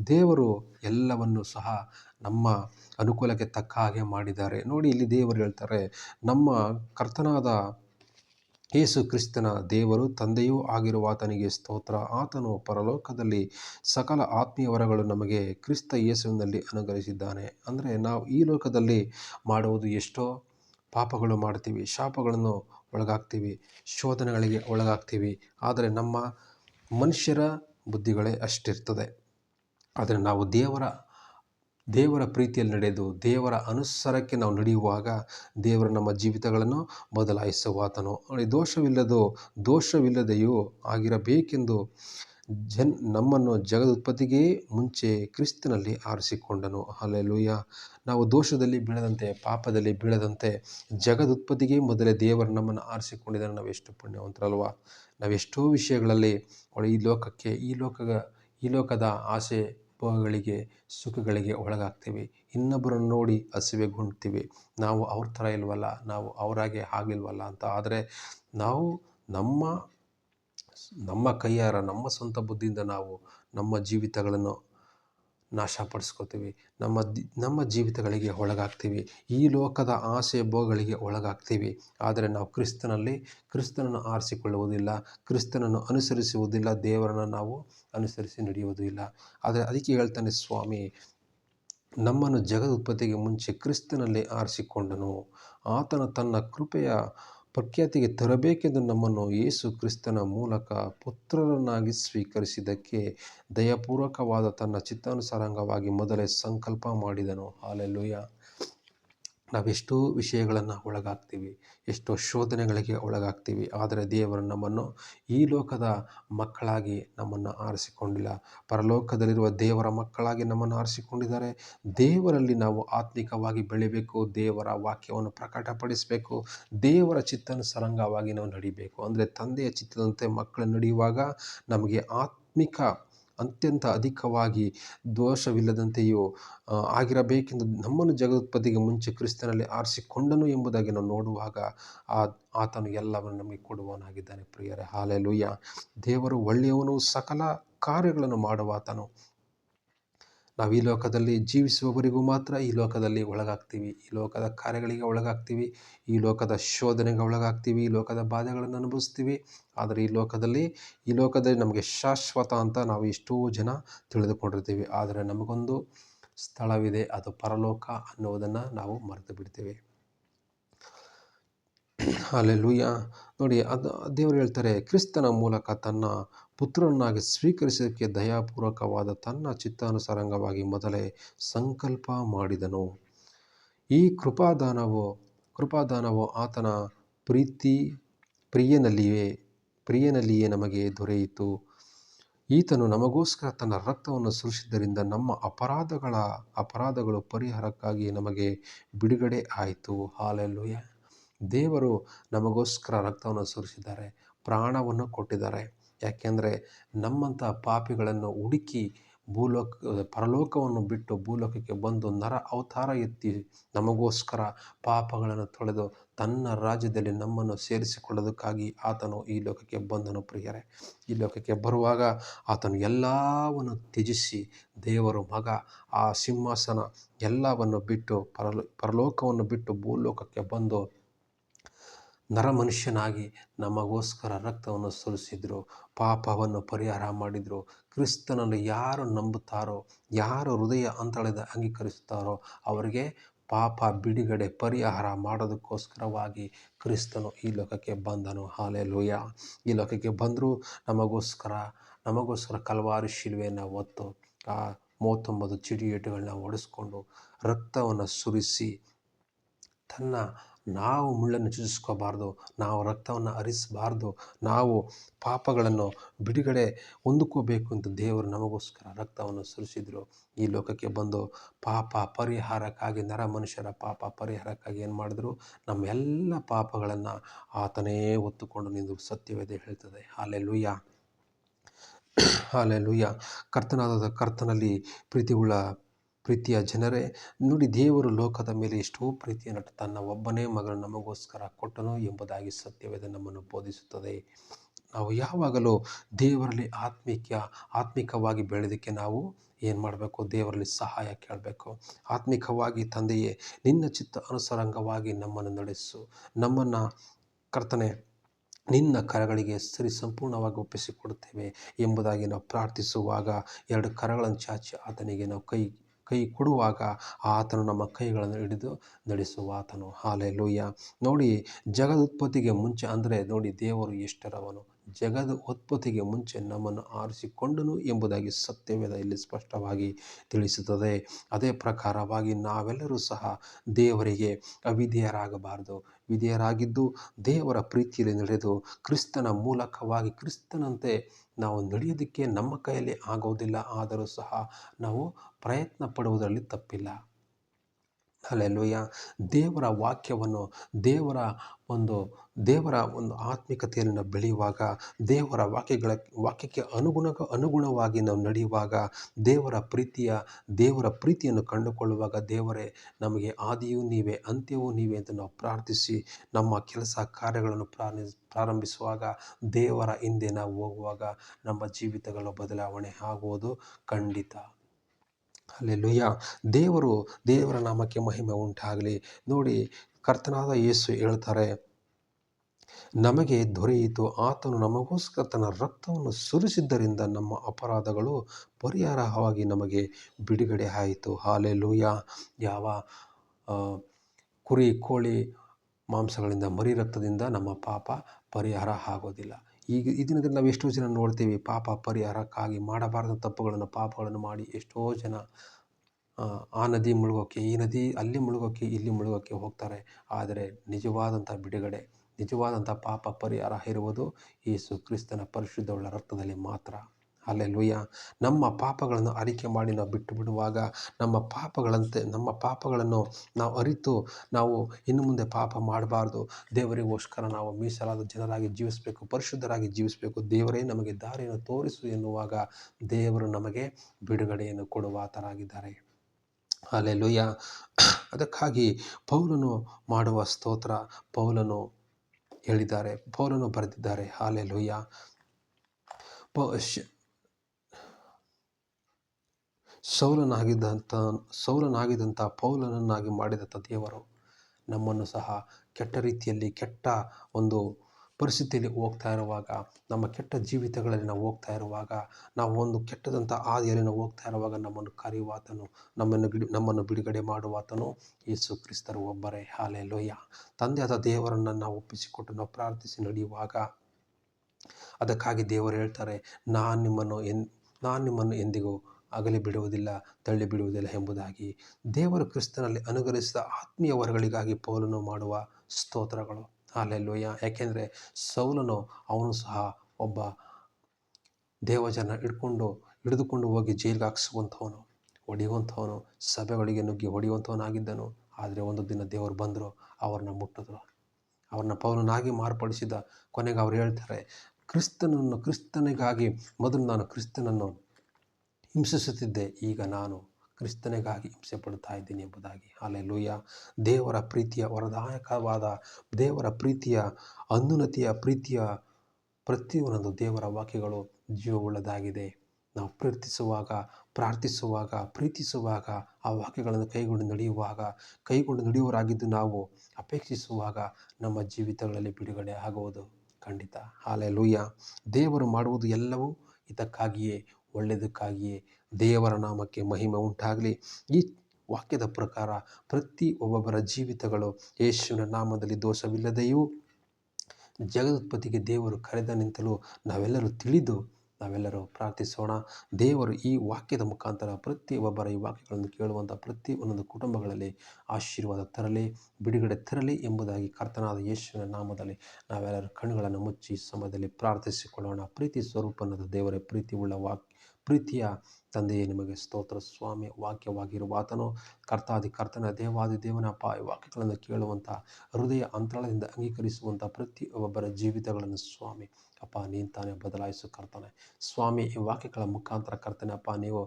ದೇವರು ಎಲ್ಲವನ್ನು ಸಹ ನಮ್ಮ ಅನುಕೂಲಕ್ಕೆ ತಕ್ಕ ಹಾಗೆ ಮಾಡಿದ್ದಾರೆ. ನೋಡಿ, ಇಲ್ಲಿ ದೇವರು ಹೇಳ್ತಾರೆ, ನಮ್ಮ ಕರ್ತನಾದ ಯೇಸು ಕ್ರಿಸ್ತನ ದೇವರು, ತಂದೆಯೂ ಆಗಿರುವ ಆತನಿಗೆ ಸ್ತೋತ್ರ. ಆತನು ಪರಲೋಕದಲ್ಲಿ ಸಕಲ ಆತ್ಮೀಯ ವರಗಳು ನಮಗೆ ಕ್ರಿಸ್ತ ಯೇಸುವಿನಲ್ಲಿ ಅನುಗ್ರಹಿಸಿದ್ದಾನೆ. ಅಂದರೆ ನಾವು ಈ ಲೋಕದಲ್ಲಿ ಮಾಡುವುದು ಎಷ್ಟೋ? ಪಾಪಗಳು ಮಾಡ್ತೀವಿ, ಶಾಪಗಳನ್ನು ಒಳಗಾಗ್ತೀವಿ, ಶೋಧನೆಗಳಿಗೆ ಒಳಗಾಗ್ತೀವಿ. ಆದರೆ ನಮ್ಮ ಮನುಷ್ಯರ ಬುದ್ಧಿಗಳೇ ಅಷ್ಟಿರ್ತದೆ. ಆದರೆ ನಾವು ದೇವರ ದೇವರ ಪ್ರೀತಿಯಲ್ಲಿ ನಡೆದು ದೇವರ ಅನುಸರಕ್ಕೆ ನಾವು ನಡೆಯುವಾಗ ದೇವರು ನಮ್ಮ ಜೀವಿತಗಳನ್ನು ಬದಲಾಯಿಸುವಾತನು ದೋಷವಿಲ್ಲದೋ ದೋಷವಿಲ್ಲದೆಯೋ ಆಗಿರಬೇಕೆಂದು ಜನ್ ನಮ್ಮನ್ನು ಜಗದುತ್ಪತ್ತಿಗೆ ಮುಂಚೆ ಕ್ರಿಸ್ತನಲ್ಲಿ ಆರಿಸಿಕೊಂಡನು. ಅಲ್ಲೆಲ್ಲೂಯ್ಯ ನಾವು ದೋಷದಲ್ಲಿ ಬೀಳದಂತೆ, ಪಾಪದಲ್ಲಿ ಬೀಳದಂತೆ ಜಗದುತ್ಪತ್ತಿಗೆ ಮೊದಲೇ ದೇವರು ನಮ್ಮನ್ನು ಆರಿಸಿಕೊಂಡಿದ್ದಾರೆ ನಾವು ಎಷ್ಟು ಪುಣ್ಯವಂತರಲ್ವಾ. ನಾವೆಷ್ಟೋ ವಿಷಯಗಳಲ್ಲಿ ಈ ಲೋಕಕ್ಕೆ, ಈ ಲೋಕದ ಈ ಲೋಕದ ಆಸೆ ಭೋಗಗಳಿಗೆ ಸುಖಗಳಿಗೆ ಒಳಗಾಗ್ತೀವಿ. ಇನ್ನೊಬ್ಬರನ್ನು ನೋಡಿ ಹಸಿವೆಗುಣ್ತೀವಿ ನಾವು ಅವ್ರ ಥರ ಇಲ್ವಲ್ಲ, ನಾವು ಅವರಾಗೆ ಆಗಿಲ್ವಲ್ಲ ಅಂತ. ಆದರೆ ನಾವು ನಮ್ಮ ನಮ್ಮ ಕೈಯಾರ, ನಮ್ಮ ಸ್ವಂತ ಬುದ್ಧಿಯಿಂದ ನಾವು ನಮ್ಮ ಜೀವಿತಗಳನ್ನು ನಾಶಪಡಿಸ್ಕೋತೀವಿ. ನಮ್ಮ ನಮ್ಮ ಜೀವಿತಗಳಿಗೆ ಒಳಗಾಗ್ತೀವಿ. ಈ ಲೋಕದ ಆಸೆ ಭೋಗಗಳಿಗೆ ಒಳಗಾಗ್ತೀವಿ. ಆದರೆ ನಾವು ಕ್ರಿಸ್ತನಲ್ಲಿ ಕ್ರಿಸ್ತನನ್ನು ಆರಿಸಿಕೊಳ್ಳುವುದಿಲ್ಲ, ಕ್ರಿಸ್ತನನ್ನು ಅನುಸರಿಸುವುದಿಲ್ಲ, ದೇವರನ್ನು ನಾವು ಅನುಸರಿಸಿ ನಡೆಯುವುದಿಲ್ಲ. ಆದರೆ ಅದಕ್ಕೆ ಹೇಳ್ತಾನೆ ಸ್ವಾಮಿ, ನಮ್ಮನ್ನು ಜಗದ ಉತ್ಪತ್ತಿಗೆ ಮುಂಚೆ ಕ್ರಿಸ್ತನಲ್ಲಿ ಆರಿಸಿಕೊಂಡನು. ಆತನ ತನ್ನ ಕೃಪೆಯ ಪ್ರಖ್ಯಾತಿಗೆ ತರಬೇಕೆಂದು ನಮ್ಮನ್ನು ಯೇಸು ಕ್ರಿಸ್ತನ ಮೂಲಕ ಪುತ್ರರನ್ನಾಗಿ ಸ್ವೀಕರಿಸಿದ್ದಕ್ಕೆ ದಯಾಪೂರ್ವಕವಾದ ತನ್ನ ಚಿತ್ತಾನುಸಾರಂಗವಾಗಿ ಮೊದಲೇ ಸಂಕಲ್ಪ ಮಾಡಿದನು. ಹಾಲೆಲುಯ್ಯ ನಾವೆಷ್ಟೋ ವಿಷಯಗಳನ್ನು ಒಳಗಾಗ್ತೀವಿ, ಎಷ್ಟೋ ಶೋಧನೆಗಳಿಗೆ ಒಳಗಾಗ್ತೀವಿ, ಆದರೆ ದೇವರು ನಮ್ಮನ್ನು ಈ ಲೋಕದ ಮಕ್ಕಳಾಗಿ ನಮ್ಮನ್ನು ಆರಿಸಿಕೊಂಡಿಲ್ಲ. ಪರಲೋಕದಲ್ಲಿರುವ ದೇವರ ಮಕ್ಕಳಾಗಿ ನಮ್ಮನ್ನು ಆರಿಸಿಕೊಂಡಿದ್ದಾರೆ. ದೇವರಲ್ಲಿ ನಾವು ಆತ್ಮಿಕವಾಗಿ ಬೆಳಿಬೇಕು ದೇವರ ವಾಕ್ಯವನ್ನು ಪ್ರಕಟಪಡಿಸಬೇಕು, ದೇವರ ಚಿತ್ತಾನುಸಾರಂಗವಾಗಿ ನಾವು ನಡಿಬೇಕು. ಅಂದರೆ ತಂದೆಯ ಚಿತ್ತದಂತೆ ಮಕ್ಕಳು ನಡೆಯುವಾಗ ನಮಗೆ ಆತ್ಮಿಕ ಅತ್ಯಂತ ಅಧಿಕವಾಗಿ ದೋಷವಿಲ್ಲದಂತೆಯೂ ಆಗಿರಬೇಕೆಂದು ನಮ್ಮನ್ನು ಜಗದುತ್ಪತ್ತಿಗೆ ಮುಂಚೆ ಕ್ರಿಸ್ತನಲ್ಲಿ ಆರಿಸಿಕೊಂಡನು ಎಂಬುದಾಗಿ ನಾವು ನೋಡುವಾಗ ಆ, ಆತನು ಎಲ್ಲವನ್ನು ನಮಗೆ ಕೊಡುವವನಾಗಿದ್ದಾನೆ. ಪ್ರಿಯರೇ ಹಾಲೆಲುಯ್ಯ ದೇವರು ಒಳ್ಳೆಯವನು, ಸಕಲ ಕಾರ್ಯಗಳನ್ನು ಮಾಡುವಾತನು. ನಾವು ಈ ಲೋಕದಲ್ಲಿ ಜೀವಿಸುವವರಿಗೂ ಮಾತ್ರ ಈ ಲೋಕದಲ್ಲಿ ಒಳಗಾಗ್ತೀವಿ. ಈ ಲೋಕದ ಕಾರ್ಯಗಳಿಗೆ ಒಳಗಾಗ್ತೀವಿ. ಈ ಲೋಕದ ಶೋಧನೆಗೆ ಒಳಗಾಗ್ತೀವಿ. ಈ ಲೋಕದ ಬಾಧೆಗಳನ್ನು ಅನುಭವಿಸ್ತೀವಿ. ಆದರೆ ಈ ಲೋಕದಲ್ಲಿ ಈ ಲೋಕದಲ್ಲಿ ನಮಗೆ ಶಾಶ್ವತ ಅಂತ ನಾವು ಎಷ್ಟೋ ಜನ ತಿಳಿದುಕೊಂಡಿರ್ತೀವಿ. ಆದರೆ ನಮಗೊಂದು ಸ್ಥಳವಿದೆ. ಅದು ಪರಲೋಕ ಅನ್ನುವುದನ್ನು ನಾವು ಮರೆತು ಬಿಡ್ತೇವೆ. ಅಲ್ಲೆಲ್ಲೂಯ್ಯ ನೋಡಿ, ಅದು ದೇವರು ಹೇಳ್ತಾರೆ, ಕ್ರಿಸ್ತನ ಮೂಲಕ ತನ್ನ ಪುತ್ರನನ್ನಾಗಿ ಸ್ವೀಕರಿಸೋದಕ್ಕೆ ದಯಾಪೂರ್ವಕವಾದ ತನ್ನ ಚಿತ್ತಾನುಸಾರಂಗವಾಗಿ ಮೊದಲೇ ಸಂಕಲ್ಪ ಮಾಡಿದನು. ಈ ಕೃಪಾದಾನವು ಕೃಪಾದಾನವು ಆತನ ಪ್ರೀತಿ, ಪ್ರಿಯನಲ್ಲಿಯೇ ಪ್ರಿಯನಲ್ಲಿಯೇ ನಮಗೆ ದೊರೆಯಿತು. ಈತನು ನಮಗೋಸ್ಕರ ತನ್ನ ರಕ್ತವನ್ನು ಸುರಿಸಿದ್ದರಿಂದ ನಮ್ಮ ಅಪರಾಧಗಳ, ಅಪರಾಧಗಳು ಪರಿಹಾರಕ್ಕಾಗಿ ನಮಗೆ ಬಿಡುಗಡೆ ಆಯಿತು. ಹಾಲೆಲ್ಲೂಯ ದೇವರು ನಮಗೋಸ್ಕರ ರಕ್ತವನ್ನು ಸುರಿಸಿದ್ದಾರೆ, ಪ್ರಾಣವನ್ನು ಕೊಟ್ಟಿದ್ದಾರೆ. ಯಾಕೆಂದರೆ ನಮ್ಮಂಥ ಪಾಪಿಗಳನ್ನು ಹುಡುಕಿ ಭೂಲೋಕ, ಪರಲೋಕವನ್ನು ಬಿಟ್ಟು ಭೂಲೋಕಕ್ಕೆ ಬಂದು ನರ ಅವತಾರ ಎತ್ತಿ ನಮಗೋಸ್ಕರ ಪಾಪಗಳನ್ನು ತೊಳೆದು ತನ್ನ ರಾಜ್ಯದಲ್ಲಿ ನಮ್ಮನ್ನು ಸೇರಿಸಿಕೊಳ್ಳೋದಕ್ಕಾಗಿ ಆತನು ಈ ಲೋಕಕ್ಕೆ ಬಂದನು ಪ್ರಿಯರೇ. ಈ ಲೋಕಕ್ಕೆ ಬರುವಾಗ ಆತನು ಎಲ್ಲವನ್ನು ತ್ಯಜಿಸಿ ದೇವರು ಮಗ, ಆ ಸಿಂಹಾಸನ ಎಲ್ಲವನ್ನು ಬಿಟ್ಟು ಪರಲೋ, ಪರಲೋಕವನ್ನು ಬಿಟ್ಟು ಭೂಲೋಕಕ್ಕೆ ಬಂದು ನರಮನುಷ್ಯನಾಗಿ ನಮಗೋಸ್ಕರ ರಕ್ತವನ್ನು ಸುರಿಸಿದ್ರು ಪಾಪವನ್ನು ಪರಿಹಾರ ಮಾಡಿದರು. ಕ್ರಿಸ್ತನನ್ನು ಯಾರು ನಂಬುತ್ತಾರೋ, ಯಾರು ಹೃದಯ ಅಂತಳದ ಅಂಗೀಕರಿಸುತ್ತಾರೋ, ಅವರಿಗೆ ಪಾಪ ಬಿಡುಗಡೆ ಪರಿಹಾರ ಮಾಡೋದಕ್ಕೋಸ್ಕರವಾಗಿ ಕ್ರಿಸ್ತನು ಈ ಲೋಕಕ್ಕೆ ಬಂದನು. ಹಾಲೆ ಲೋಯ ಈ ಲೋಕಕ್ಕೆ ಬಂದರೂ ನಮಗೋಸ್ಕರ ನಮಗೋಸ್ಕರ ಕಲವಾರು ಶಿಲುವೆಯನ್ನು ಹೊತ್ತು ಆ ಮೂವತ್ತೊಂಬತ್ತು ಚಿಡಿಯೇಟುಗಳನ್ನ ಒಡಿಸ್ಕೊಂಡು ರಕ್ತವನ್ನು ಸುರಿಸಿ ತನ್ನ ನಾವು ಮುಳ್ಳನ್ನು ಚುಚಿಸ್ಕೋಬಾರ್ದು ನಾವು ರಕ್ತವನ್ನು ಹರಿಸಬಾರ್ದು, ನಾವು ಪಾಪಗಳನ್ನು ಬಿಡುಗಡೆ ಹೊಂದ್ಕೋಬೇಕು ಅಂತ ದೇವರು ನಮಗೋಸ್ಕರ ರಕ್ತವನ್ನು ಸುರಿಸಿದರು. ಈ ಲೋಕಕ್ಕೆ ಬಂದು ಪಾಪ ಪರಿಹಾರಕ್ಕಾಗಿ, ನರ ಮನುಷ್ಯರ ಪಾಪ ಪರಿಹಾರಕ್ಕಾಗಿ ಏನು ಮಾಡಿದ್ರು? ನಮ್ಮೆಲ್ಲ ಪಾಪಗಳನ್ನು ಆತನೇ ಹೊತ್ತುಕೊಂಡು ನಿಂದು ಸತ್ಯವೇದ ಹೇಳ್ತದೆ. ಹಾಲೆ ಲೂಯ್ಯ ಹಾಲೆ ಲೂಯ್ಯ ಕರ್ತನಾದ ಕರ್ತನಲ್ಲಿ ಪ್ರೀತಿಯುಳ್ಳ ಪ್ರೀತಿಯ ಜನರೇ, ನೋಡಿ ದೇವರು ಲೋಕದ ಮೇಲೆ ಎಷ್ಟೋ ಪ್ರೀತಿಯನ್ನು ತನ್ನ ಒಬ್ಬನೇ ಮಗಳು ನಮಗೋಸ್ಕರ ಕೊಟ್ಟನು ಎಂಬುದಾಗಿ ಸತ್ಯವೇದ ನಮ್ಮನ್ನು ಬೋಧಿಸುತ್ತದೆ. ನಾವು ಯಾವಾಗಲೂ ದೇವರಲ್ಲಿ ಆತ್ಮೀಕ ಆತ್ಮಿಕವಾಗಿ ಬೆಳೆದಕ್ಕೆ ನಾವು ಏನು ಮಾಡಬೇಕು? ದೇವರಲ್ಲಿ ಸಹಾಯ ಕೇಳಬೇಕು. ಆತ್ಮಿಕವಾಗಿ ತಂದೆಯೇ, ನಿನ್ನ ಚಿತ್ತ ಅನುಸರಂಗವಾಗಿ ನಮ್ಮನ್ನು ನಡೆಸು. ನಮ್ಮನ್ನು ಕರ್ತನೆ, ನಿನ್ನ ಕರಗಳಿಗೆ ಸರಿ ಸಂಪೂರ್ಣವಾಗಿ ಒಪ್ಪಿಸಿಕೊಡುತ್ತೇವೆ ಎಂಬುದಾಗಿ ನಾವು ಪ್ರಾರ್ಥಿಸುವಾಗ ಎರಡು ಕರಗಳನ್ನು ಚಾಚಿ ಆತನಿಗೆ ನಾವು ಕೈ ಕೈ ಕೊಡುವಾಗ ಆತನು ನಮ್ಮ ಕೈಗಳನ್ನು ಹಿಡಿದು ನಡೆಸುವ ಆತನು. ಹಾಲೆ ಲೂಯ್ಯ ನೋಡಿ, ಜಗದುತ್ಪತ್ತಿಗೆ ಮುಂಚೆ ಅಂದರೆ ನೋಡಿ, ದೇವರು ಎಷ್ಟರವನು. ಜಗದ ಉತ್ಪತ್ತಿಗೆ ಮುಂಚೆ ನಮ್ಮನ್ನು ಆರಿಸಿಕೊಂಡನು ಎಂಬುದಾಗಿ ಸತ್ಯವೇದ ಇಲ್ಲಿ ಸ್ಪಷ್ಟವಾಗಿ ತಿಳಿಸುತ್ತದೆ. ಅದೇ ಪ್ರಕಾರವಾಗಿ ನಾವೆಲ್ಲರೂ ಸಹ ದೇವರಿಗೆ ಅವಿಧೇಯರಾಗಬಾರದು. ವಿಧೇಯರಾಗಿದ್ದು ದೇವರ ಪ್ರೀತಿಯಲ್ಲಿ ನಡೆದು ಕ್ರಿಸ್ತನ ಮೂಲಕವಾಗಿ ಕ್ರಿಸ್ತನಂತೆ ನಾವು ನಡೆಯೋದಕ್ಕೆ ನಮ್ಮ ಕೈಯಲ್ಲಿ ಆಗೋದಿಲ್ಲ. ಆದರೂ ಸಹ ನಾವು ಪ್ರಯತ್ನ ಪಡುವುದರಲ್ಲಿ ತಪ್ಪಿಲ್ಲ. ಅಲ್ಲೆಲ್ಲೂಯ್ಯ ದೇವರ ವಾಕ್ಯವನ್ನು, ದೇವರ ಒಂದು ದೇವರ ಒಂದು ಆತ್ಮಿಕತೆಯನ್ನು ಬೆಳೆಯುವಾಗ, ದೇವರ ವಾಕ್ಯಗಳ, ವಾಕ್ಯಕ್ಕೆ ಅನುಗುಣ ಅನುಗುಣವಾಗಿ ನಾವು ನಡೆಯುವಾಗ, ದೇವರ ಪ್ರೀತಿಯ, ದೇವರ ಪ್ರೀತಿಯನ್ನು ಕಂಡುಕೊಳ್ಳುವಾಗ ದೇವರೇ, ನಮಗೆ ಆದಿಯೂ ನೀವೇ, ಅಂತ್ಯವೂ ನೀವೇ ಅಂತ ನಾವು ಪ್ರಾರ್ಥಿಸಿ, ನಮ್ಮ ಕೆಲಸ ಕಾರ್ಯಗಳನ್ನು ಪ್ರಾರಂಭಿಸುವಾಗ, ದೇವರ ಹಿಂದೆ ನಾವು ಹೋಗುವಾಗ ನಮ್ಮ ಜೀವಿತಗಳ ಬದಲಾವಣೆ ಆಗುವುದು ಖಂಡಿತ. ಅಲ್ಲೆಲ್ಲುಯ್ಯ ದೇವರು ದೇವರ ನಾಮಕ್ಕೆ ಮಹಿಮೆ ಉಂಟಾಗಲಿ. ನೋಡಿ ಕರ್ತನಾದ ಯೇಸು ಹೇಳ್ತಾರೆ ನಮಗೆ ದೊರೆಯಿತು. ಆತನು ನಮಗೋಸ್ಕರ ತನ್ನ ರಕ್ತವನ್ನು ಸುರಿಸಿದ್ದರಿಂದ ನಮ್ಮ ಅಪರಾಧಗಳು ಪರಿಹಾರವಾಗಿ ನಮಗೆ ಬಿಡುಗಡೆ ಆಯಿತು. ಹಾಲೆಲೂಯ ಯಾವ ಆ, ಕುರಿ ಕೋಳಿ ಮಾಂಸಗಳಿಂದ ಮರಿ ರಕ್ತದಿಂದ ನಮ್ಮ ಪಾಪ ಪರಿಹಾರ ಆಗೋದಿಲ್ಲ. ಈಗ ಈ ದಿನದಲ್ಲಿ ನಾವು ಎಷ್ಟೋ ಜನ ನೋಡ್ತೀವಿ ಪಾಪ ಪರಿಹಾರಕ್ಕಾಗಿ ಮಾಡಬಾರದ ತಪ್ಪುಗಳನ್ನು ಪಾಪಗಳನ್ನು ಮಾಡಿ ಎಷ್ಟೋ ಜನ ಆ, ನದಿ ಮುಳುಗೋಕ್ಕೆ ಈ ನದಿ ಅಲ್ಲಿ ಮುಳುಗೋಕ್ಕೆ ಇಲ್ಲಿ ಮುಳುಗೋಕ್ಕೆ ಹೋಗ್ತಾರೆ. ಆದರೆ ನಿಜವಾದಂಥ ಬಿಡುಗಡೆ ನಿಜವಾದಂಥ ಪಾಪ ಪರಿಹಾರ ಇರುವುದು ಯೇಸು ಕ್ರಿಸ್ತನ ಪರಿಶುದ್ಧವುಳ್ಳ ರಕ್ತದಲ್ಲಿ ಮಾತ್ರ. ಅಲ್ಲೆಲುಯ್ಯ ನಮ್ಮ ಪಾಪಗಳನ್ನು ಅರಿಕೆ ಮಾಡಿ ನಾವು ಬಿಟ್ಟು ಬಿಡುವಾಗ ನಮ್ಮ ಪಾಪಗಳಂತೆ, ನಮ್ಮ ಪಾಪಗಳನ್ನು ನಾವು ಅರಿತು ನಾವು ಇನ್ನು ಮುಂದೆ ಪಾಪ ಮಾಡಬಾರ್ದು. ದೇವರಿಗೋಸ್ಕರ ನಾವು ಮೀಸಲಾದ ಜನರಾಗಿ ಜೀವಿಸಬೇಕು, ಪರಿಶುದ್ಧರಾಗಿ ಜೀವಿಸಬೇಕು. ದೇವರೇ ನಮಗೆ ದಾರಿಯನ್ನು ತೋರಿಸು ಎನ್ನುವಾಗ ದೇವರು ನಮಗೆ ಬಿಡುಗಡೆಯನ್ನು ಕೊಡುವ ಆತರಾಗಿದ್ದಾರೆ. ಅಲ್ಲೆಲುಯ್ಯ ಅದಕ್ಕಾಗಿ ಪೌಲನು ಮಾಡುವ ಸ್ತೋತ್ರ ಪೌಲನು ಹೇಳಿದ್ದಾರೆ, ಪೌಲನು ಬರೆದಿದ್ದಾರೆ. ಹಾಲೆಲುಯ್ಯ ಪ ಶ- ಸೌಲನಾಗಿದ್ದಂಥ ಸೌಲನಾಗಿದ್ದಂಥ ಪೌಲನನ್ನಾಗಿ ಮಾಡಿದಂಥ ದೇವರು ನಮ್ಮನ್ನು ಸಹ ಕೆಟ್ಟ ರೀತಿಯಲ್ಲಿ, ಕೆಟ್ಟ ಒಂದು ಪರಿಸ್ಥಿತಿಯಲ್ಲಿ ಹೋಗ್ತಾ ಇರುವಾಗ, ನಮ್ಮ ಕೆಟ್ಟ ಜೀವಿತಗಳಲ್ಲಿ ನಾವು ಹೋಗ್ತಾ ಇರುವಾಗ, ನಾವು ಒಂದು ಕೆಟ್ಟದಂಥ ಹಾದಿಯಲ್ಲಿ ನಾವು ಹೋಗ್ತಾ ಇರುವಾಗ ನಮ್ಮನ್ನು ಕರೆಯುವಾತನು, ನಮ್ಮನ್ನು ಬಿಡಿ, ನಮ್ಮನ್ನು ಬಿಡುಗಡೆ ಮಾಡುವಾತನು ಯೇಸು ಕ್ರಿಸ್ತರು ಒಬ್ಬರೇ. ಹಾಲೆ ಲೋಯ್ಯ ತಂದೆಯಾದ ದೇವರನ್ನು ನಾವು ಒಪ್ಪಿಸಿಕೊಟ್ಟು ನಾವು ಪ್ರಾರ್ಥಿಸಿ ನಡೆಯುವಾಗ ಅದಕ್ಕಾಗಿ ದೇವರು ಹೇಳ್ತಾರೆ, ನಾನು ನಿಮ್ಮನ್ನು ಎನ್, ನಾನು ನಿಮ್ಮನ್ನು ಎಂದಿಗೂ ಅಗಲಿ ಬಿಡುವುದಿಲ್ಲ, ತಳ್ಳಿ ಬಿಡುವುದಿಲ್ಲ ಎಂಬುದಾಗಿ ದೇವರು ಕ್ರಿಸ್ತನಲ್ಲಿ ಅನುಗ್ರಹಿಸಿದ ಆತ್ಮೀಯ ವರಗಳಿಗಾಗಿ ಪೌಲನು ಮಾಡುವ ಸ್ತೋತ್ರಗಳು. ಅಲ್ಲೆಲ್ಲೋಯ್ಯ ಯಾಕೆಂದರೆ ಸೌಲನು ಅವನು ಸಹ ಒಬ್ಬ ದೇವಜನ ಹಿಡ್ಕೊಂಡು ಹಿಡಿದುಕೊಂಡು ಹೋಗಿ ಜೈಲಿಗೆ ಹಾಕಿಸುವಂಥವನು, ಹೊಡೆಯುವಂಥವನು, ಸಭೆಗಳಿಗೆ ನುಗ್ಗಿ ಹೊಡೆಯುವಂಥವನಾಗಿದ್ದನು. ಆದರೆ ಒಂದು ದಿನ ದೇವರು ಬಂದರು, ಅವ್ರನ್ನ ಮುಟ್ಟಿದ್ರು. ಅವ್ರನ್ನ ಪೌಲನಾಗಿ ಮಾರ್ಪಡಿಸಿದ ಕೊನೆಗೆ ಅವ್ರು ಹೇಳ್ತಾರೆ, ಕ್ರಿಸ್ತನನ್ನು, ಕ್ರಿಸ್ತನಿಗಾಗಿ ಮೊದಲು ನಾನು ಕ್ರಿಸ್ತನನ್ನು ಹಿಂಸಿಸುತ್ತಿದ್ದೆ. ಈಗ ನಾನು ಕ್ರಿಸ್ತನಿಗಾಗಿ ಹಿಂಸೆ ಪಡ್ತಾ ಇದ್ದೀನಿ ಎಂಬುದಾಗಿ. ಅಲ್ಲೆಲೂಯ್ಯ ದೇವರ ಪ್ರೀತಿಯ ವರದಾಯಕವಾದ, ದೇವರ ಪ್ರೀತಿಯ ಅನ್ಯುನತೆಯ ಪ್ರೀತಿಯ ಪ್ರತಿಯೊಂದು ದೇವರ ವಾಕ್ಯಗಳು ಜೀವವುಳ್ಳದಾಗಿದೆ ನಾವು ಪ್ರೀತಿಸುವಾಗ ಪ್ರಾರ್ಥಿಸುವಾಗ, ಪ್ರೀತಿಸುವಾಗ ಆ ವಾಕ್ಯಗಳನ್ನು ಕೈಗೊಂಡು ನಡೆಯುವಾಗ, ಕೈಗೊಂಡು ನಡೆಯುವರಾಗಿದ್ದು ನಾವು ಅಪೇಕ್ಷಿಸುವಾಗ ನಮ್ಮ ಜೀವಿತಗಳಲ್ಲಿ ಬಿಡುಗಡೆ ಆಗುವುದು ಖಂಡಿತ. ಹಾಲೆ ಲೂಯ್ಯ ದೇವರು ಮಾಡುವುದು ಎಲ್ಲವೂ ಇದಕ್ಕಾಗಿಯೇ ಒಳ್ಳೆಯದಕ್ಕಾಗಿಯೇ ದೇವರ ನಾಮಕ್ಕೆ ಮಹಿಮೆ ಉಂಟಾಗಲಿ. ಈ ವಾಕ್ಯದ ಪ್ರಕಾರ ಪ್ರತಿ ಒಬ್ಬೊಬ್ಬರ ಜೀವಿತಗಳು ಯೇಸುವಿನ ನಾಮದಲ್ಲಿ ದೋಷವಿಲ್ಲದೆಯೂ ಜಗದುತ್ಪತ್ತಿಗೆ ದೇವರು ಕರೆದ ನಿಂತಲೂ ನಾವೆಲ್ಲರೂ ತಿಳಿದು ನಾವೆಲ್ಲರೂ ಪ್ರಾರ್ಥಿಸೋಣ. ದೇವರು ಈ ವಾಕ್ಯದ ಮುಖಾಂತರ ಪ್ರತಿ ಒಬ್ಬರ ಈ ವಾಕ್ಯಗಳನ್ನು ಕೇಳುವಂಥ ಪ್ರತಿ ಒಂದೊಂದು ಕುಟುಂಬಗಳಲ್ಲಿ ಆಶೀರ್ವಾದ ತರಲಿ, ಬಿಡುಗಡೆ ತರಲಿ ಎಂಬುದಾಗಿ ಕರ್ತನಾದ ಯೇಸುವಿನ ನಾಮದಲ್ಲಿ ನಾವೆಲ್ಲರೂ ಕಣ್ಣುಗಳನ್ನು ಮುಚ್ಚಿ, ಸಮಯದಲ್ಲಿ ಪ್ರಾರ್ಥಿಸಿಕೊಳ್ಳೋಣ. ಪ್ರೀತಿ ಸ್ವರೂಪನಾದ ದೇವರೇ ಪ್ರೀತಿ ಉಳ್ಳ ವಾಕ್ ಪ್ರೀತಿಯ ತಂದೆಯೇ ನಿಮಗೆ ಸ್ತೋತ್ರ. ಸ್ವಾಮಿ ವಾಕ್ಯವಾಗಿರುವ ಆತನು ಕರ್ತಾದಿ ಕರ್ತನ ದೇವಾದಿ ದೇವನ ಪಾಯ ವಾಕ್ಯಗಳನ್ನು ಕೇಳುವಂಥ ಹೃದಯ ಅಂತರಾಳದಿಂದ ಅಂಗೀಕರಿಸುವಂಥ ಪ್ರತಿ ಒಬ್ಬರ ಜೀವಿತಗಳನ್ನು ಸ್ವಾಮಿ. ಅಪ್ಪ, ನೀನು ತಾನೇ ಬದಲಾಯಿಸು ಕರ್ತಾನೆ. ಸ್ವಾಮಿ, ಈ ವಾಕ್ಯಗಳ ಮುಖಾಂತರ ಕರ್ತನೆ, ಅಪ್ಪ, ನೀವು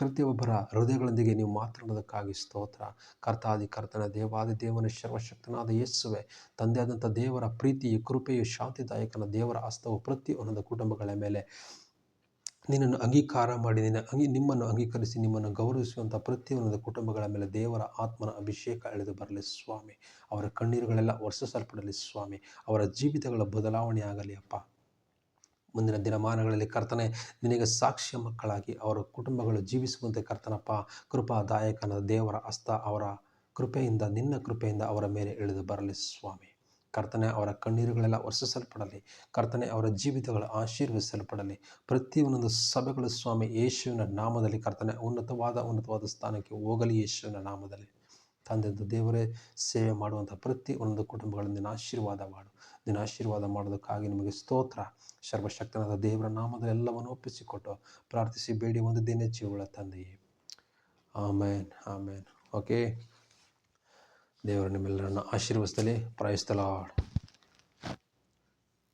ಪ್ರತಿಯೊಬ್ಬರ ಹೃದಯಗಳೊಂದಿಗೆ ನೀವು ಮಾತನಾಡೋದಕ್ಕಾಗಿ ಸ್ತೋತ್ರ. ಕರ್ತಾದಿ ಕರ್ತನ ದೇವಾದಿ ದೇವನ ಸರ್ವಶಕ್ತನಾದ ಯೇಸುವೆ, ತಂದೆಯಾದಂಥ ದೇವರ ಪ್ರೀತಿಯು, ಕೃಪೆಯು ಶಾಂತಿದಾಯಕನ ದೇವರ ಹಸ್ತವು ಪ್ರತಿ ಒಂದೊಂದು ಕುಟುಂಬಗಳ ಮೇಲೆ ನಿನ್ನನ್ನು ಅಂಗೀಕಾರ ಮಾಡಿ, ನಿನ್ನ ಅಂಗಿ, ನಿಮ್ಮನ್ನು ಅಂಗೀಕರಿಸಿ, ನಿಮ್ಮನ್ನು ಗೌರವಿಸುವಂಥ ಪ್ರತಿಯೊಂದು ಕುಟುಂಬಗಳ ಮೇಲೆ ದೇವರ ಆತ್ಮನ ಅಭಿಷೇಕ ಎಳೆದು ಬರಲಿ ಸ್ವಾಮಿ. ಅವರ ಕಣ್ಣೀರುಗಳೆಲ್ಲ ವರ್ಷಿಸಲ್ಪಡಲಿ ಸ್ವಾಮಿ. ಅವರ ಜೀವಿತಗಳ ಬದಲಾವಣೆ ಆಗಲಿ ಅಪ್ಪ. ಮುಂದಿನ ದಿನಮಾನಗಳಲ್ಲಿ ಕರ್ತನೆ, ನಿನಗೆ ಸಾಕ್ಷ್ಯ ಮಕ್ಕಳಾಗಿ ಅವರ ಕುಟುಂಬಗಳು ಜೀವಿಸುವಂತೆ ಕರ್ತನಪ್ಪ ಕೃಪಾದಾಯಕನ ದೇವರ ಹಸ್ತ ಅವರ ಕೃಪೆಯಿಂದ, ನಿನ್ನ ಕೃಪೆಯಿಂದ ಅವರ ಮೇಲೆ ಇಳಿದು ಬರಲಿ ಸ್ವಾಮಿ. ಕರ್ತನೆ ಅವರ ಕಣ್ಣೀರುಗಳೆಲ್ಲ ವರ್ಷಿಸಲ್ಪಡಲಿ ಕರ್ತನೆ ಅವರ ಜೀವಿತಗಳು ಆಶೀರ್ವದಿಸಲ್ಪಡಲಿ ಪ್ರತಿಯೊಂದೊಂದು ಸಭೆಗಳು ಸ್ವಾಮಿ ಯೇಸುವಿನ ನಾಮದಲ್ಲಿ ಕರ್ತನೆ ಉನ್ನತವಾದ ಉನ್ನತವಾದ ಸ್ಥಾನಕ್ಕೆ ಹೋಗಲಿ ಯೇಸುವಿನ ನಾಮದಲ್ಲಿ. ತಂದೆ ದೇವರೇ, ಸೇವೆ ಮಾಡುವಂಥ ಪ್ರತಿ ಒಂದೊಂದು ಕುಟುಂಬಗಳನ್ನು ನಿನ್ನ ಆಶೀರ್ವಾದ ಮಾಡು. ದಿನ ಆಶೀರ್ವಾದ ಮಾಡೋದಕ್ಕಾಗಿ ನಿಮಗೆ ಸ್ತೋತ್ರ. ಸರ್ವಶಕ್ತನಾದ ದೇವರ ನಾಮದಲ್ಲಿ ಎಲ್ಲವನ್ನು ಒಪ್ಪಿಸಿಕೊಟ್ಟು ಪ್ರಾರ್ಥಿಸಿ, ಬೇಡಿ, ಒಂದು ದಿನ ಜೀವಳ ತಂದೆಯೇ. Amen amen. ಓಕೆ. ದೇವರು ನಿಮ್ಮೆಲ್ಲರನ್ನು ಆಶೀರ್ವದಿಸಲಿ. ಪ್ರೈಸ್ತಲಾಡ್